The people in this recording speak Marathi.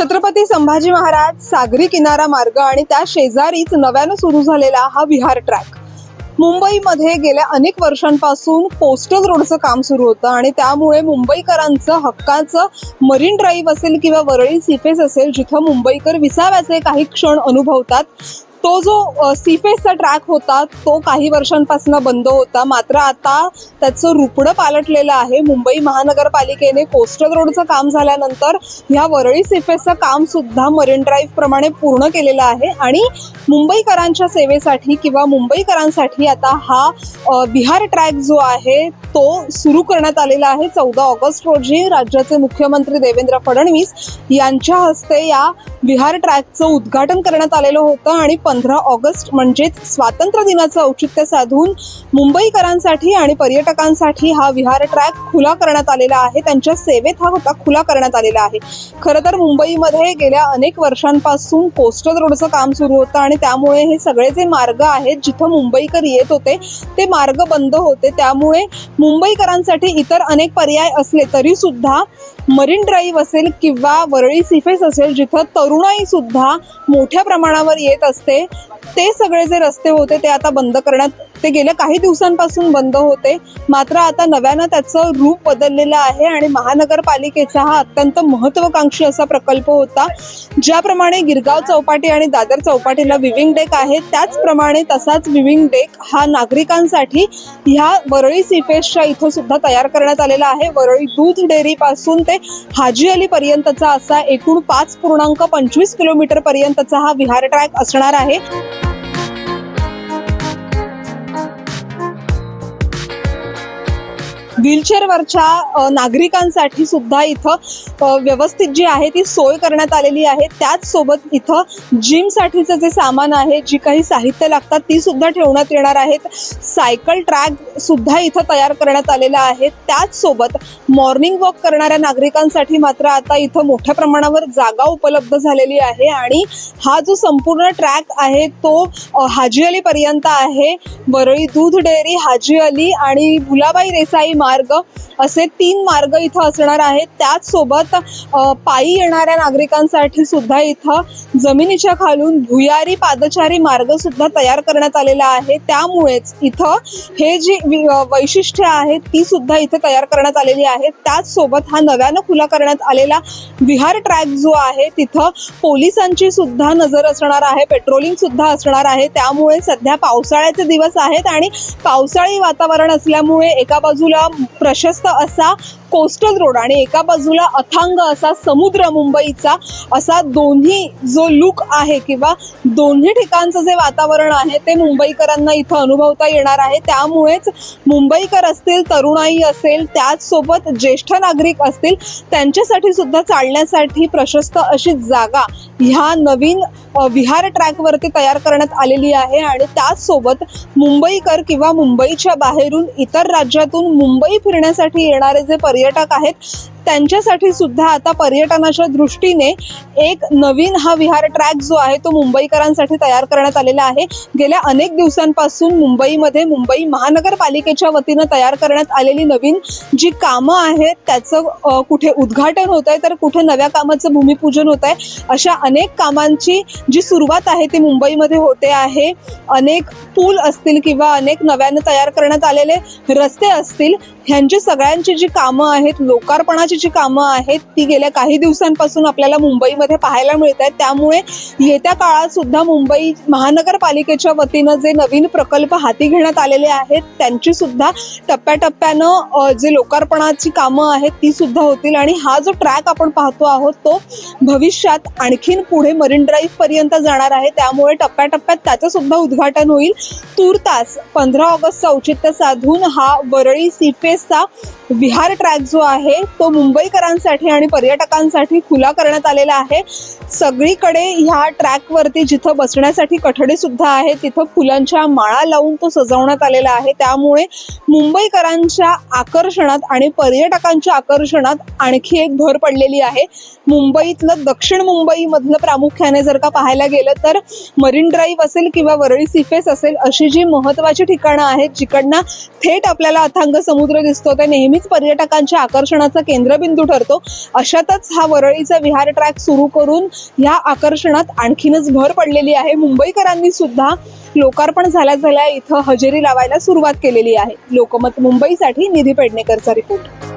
छत्रपती संभाजी महाराज सागरी किनारा मार्ग आणि त्या शेजारीच नव्यानं सुरू झालेला हा विहार ट्रॅक. मुंबईमध्ये गेल्या अनेक वर्षांपासून कोस्टल रोडचं काम सुरू होतं आणि त्यामुळे मुंबईकरांचं हक्काचं मरीन ड्राईव्ह असेल किंवा वरळी सीफेस असेल जिथं मुंबईकर विसाव्याचे काही क्षण अनुभवतात तो जो सीफेसचा ट्रॅक होता तो काही वर्षांपासून बंद होता. मात्र आता त्याचं रुपडं पालटलेलं आहे. मुंबई महानगरपालिकेने कोस्टल रोडचं काम झाल्यानंतर ह्या वरळी सीफेसचं काम सुद्धा मरीन ड्राईव्ह प्रमाणे पूर्ण केलेलं आहे. आणि मुंबईकरांच्या सेवेसाठी किंवा मुंबईकरांसाठी आता हा बिहार विहार ट्रॅक जो आहे तो सुरू करण्यात आलेला आहे. चौदा ऑगस्ट रोजी राज्याचे मुख्यमंत्री देवेंद्र फडणवीस यांच्या हस्ते या विहार ट्रॅकचं उद्घाटन करण्यात आलेलं होतं. आणि पंधरा ऑगस्ट म्हणजेच स्वातंत्र्य दिनाचं औचित्य साधून मुंबईकरांसाठी आणि पर्यटकांसाठी हा विहार ट्रॅक खुला करण्यात आलेला आहे. त्यांच्या सेवेत हा होता खुला करण्यात आलेला आहे. खरं तर मुंबईमध्ये गेल्या अनेक वर्षांपासून कोस्टल रोडचं काम सुरू होतं आणि त्यामुळे हे सगळे जे मार्ग आहेत जिथं मुंबईकर येत होते ते मार्ग बंद होते. त्यामुळे मुंबईकरांसाठी इतर अनेक पर्याय असले तरी सुद्धा मरीन ड्राईव्ह असेल किंवा वरळी सिफेस असेल जिथं तरुणाई सुद्धा मोठ्या प्रमाणावर येत असते. ते सगळे जे रस्ते होते ते आता बंद करण्यात ते गेल्या काही दिवसांपासून बंद होते. मात्र आता नव्यानं त्याचं रूप बदललेलं आहे आणि महानगरपालिकेचा हा अत्यंत महत्वाकांक्षी असा प्रकल्प होता. ज्याप्रमाणे गिरगाव चौपाटी आणि दादर चौपाटीला विविंग डेक आहे त्याचप्रमाणे तसाच विविंग डेक हा नागरिकांसाठी ह्या वरळी सीफेसच्या इथं सुद्धा तयार करण्यात आलेला आहे. वरळी दूध डेअरी पासून ते हाजी अली पर्यंतचा असा एकूण पाच पूर्णांक पंचवीस किलोमीटर पर्यंतचा हा विहार ट्रॅक असणार आहे. व्हीलचेअरवरच्या नागरिकांसाठी सुद्धा इथं व्यवस्थित जी आहे ती सोय करण्यात आलेली आहे. त्याचसोबत इथं जिमसाठीचं जे सामान आहे जी काही साहित्य लागतात ती सुद्धा ठेवण्यात येणार आहेत. सायकल ट्रॅक सुद्धा इथं तयार करण्यात आलेला आहे. त्याचसोबत मॉर्निंग वॉक करणाऱ्या नागरिकांसाठी मात्र आता इथं मोठ्या प्रमाणावर जागा उपलब्ध झालेली आहे आणि हा जो संपूर्ण ट्रॅक आहे तो हाजी अली पर्यंत आहे. वरळी दूध डेअरी हाजी अली आणि भुलाबाई देसाई मार्ग असे तीन मार्ग इथं असणार आहेत. त्याचसोबत पायी येणाऱ्या नागरिकांसाठी सुद्धा इथं जमिनीच्या खालून भुयारी पादचारी मार्ग सुद्धा तयार करण्यात आलेला आहे. त्यामुळेच इथं हे जी वि- वैशिष्ट्य आहेत ती सुद्धा इथं तयार करण्यात आलेली आहेत त्याचसोबत हा नव्यानं खुला करण्यात आलेला विहार ट्रॅक जो आहे तिथं पोलिसांची सुद्धा नजर असणार आहे पेट्रोलिंग सुद्धा असणार आहे. त्यामुळे सध्या पावसाळ्याचे दिवस आहेत आणि पावसाळी वातावरण असल्यामुळे एका बाजूला प्रशस्त असा कोस्टल रोड आणि एका बाजूला अथांग असा समुद्र मुंबईचा असा दोन्ही जो लुक आहे किंवा दोन्ही ठिकाणचं जे वातावरण आहे ते मुंबईकरांना इथं अनुभवता येणार आहे. त्यामुळेच मुंबईकर असतील तरुणाई असेल त्याचसोबत ज्येष्ठ नागरिक असतील त्यांच्यासाठी सुद्धा चालण्यासाठी प्रशस्त अशी जागा ह्या नवीन विहार ट्रॅकवरती तयार करण्यात आलेली आहे आणि त्याचसोबत मुंबईकर किंवा मुंबईच्या बाहेरून इतर राज्यातून मुंबई फिरण्यासाठी येणारे जे पर्यटक आहेत. त्यांच्यासाठी सुद्धा आता पर्यटनाच्या दृष्टीने एक नवीन हा विहार ट्रॅक जो आहे तो मुंबईकरांसाठी तयार करण्यात आलेला आहे. गेल्या अनेक दिवसांपासून मुंबईमध्ये मुंबई महानगरपालिकेच्या वतीनं तयार करण्यात आलेली नवीन जी कामं आहेत त्याचं कुठे उद्घाटन होत आहे तर कुठे नव्या कामाचं भूमिपूजन होत आहे अशा अनेक कामांची जी सुरुवात आहे ती मुंबईमध्ये होते आहे. अनेक पूल असतील किंवा अनेक नव्यानं तयार करण्यात आलेले रस्ते असतील ह्यांची सगळ्यांची जी कामं आहेत लोकार्पणाची जी कामं आहेत ती गेल्या काही दिवसांपासून आपल्याला मुंबईमध्ये पाहायला मिळत आहेत त्यामुळे येत्या काळात सुद्धा मुंबई महानगरपालिकेच्या वतीनं जे नवीन प्रकल्प हाती घेण्यात आलेले आहेत त्यांची सुद्धा टप्प्याटप्प्यानं जे लोकार्पणाची कामं आहेत ती सुद्धा होतील. आणि हा जो ट्रॅक आपण पाहतो आहोत तो भविष्यात आणखीन पुढे मरीन ड्राईव्ह पर्यंत जाणार आहे. त्यामुळे टप्प्याटप्प्यात त्याचं सुद्धा उद्घाटन होईल. तूर्तास पंधरा ऑगस्टचा औचित्य साधून हा वरळी सीफेसचा विहार ट्रॅक जो आहे तो मुंबईकरांसाठी आणि पर्यटकांसाठी खुला करण्यात आलेला आहे. सगळीकडे ह्या ट्रॅकवरती जिथं बसण्यासाठी कठडे सुद्धा आहेत तिथं फुलांच्या माळा लावून तो सजवण्यात आलेला आहे. त्यामुळे मुंबईकरांच्या आकर्षणात आणि पर्यटकांच्या आकर्षणात आणखी एक भर पडलेली आहे. मुंबईतलं दक्षिण मुंबईमधलं प्रामुख्याने जर का पाहायला गेलं तर मरीन ड्राईव्ह असेल किंवा वरळी सिफेस असेल अशी जी महत्वाची ठिकाणं आहेत जिकडनं थेट आपल्याला अथांग समुद्र दिसतो ते नेहमी नेहमीच पर्यटकांच्या आकर्षणाचा केंद्रबिंदू ठरतो. अशातच हा वरळीचा विहार ट्रॅक सुरू करून ह्या आकर्षणात आणखीनच भर पडलेली आहे. मुंबईकरांनी सुद्धा लोकार्पण झाल्या झाल्या इथं हजेरी लावायला सुरुवात केलेली आहे. लोकमत मुंबईसाठी निधी पेडणेकरचा रिपोर्ट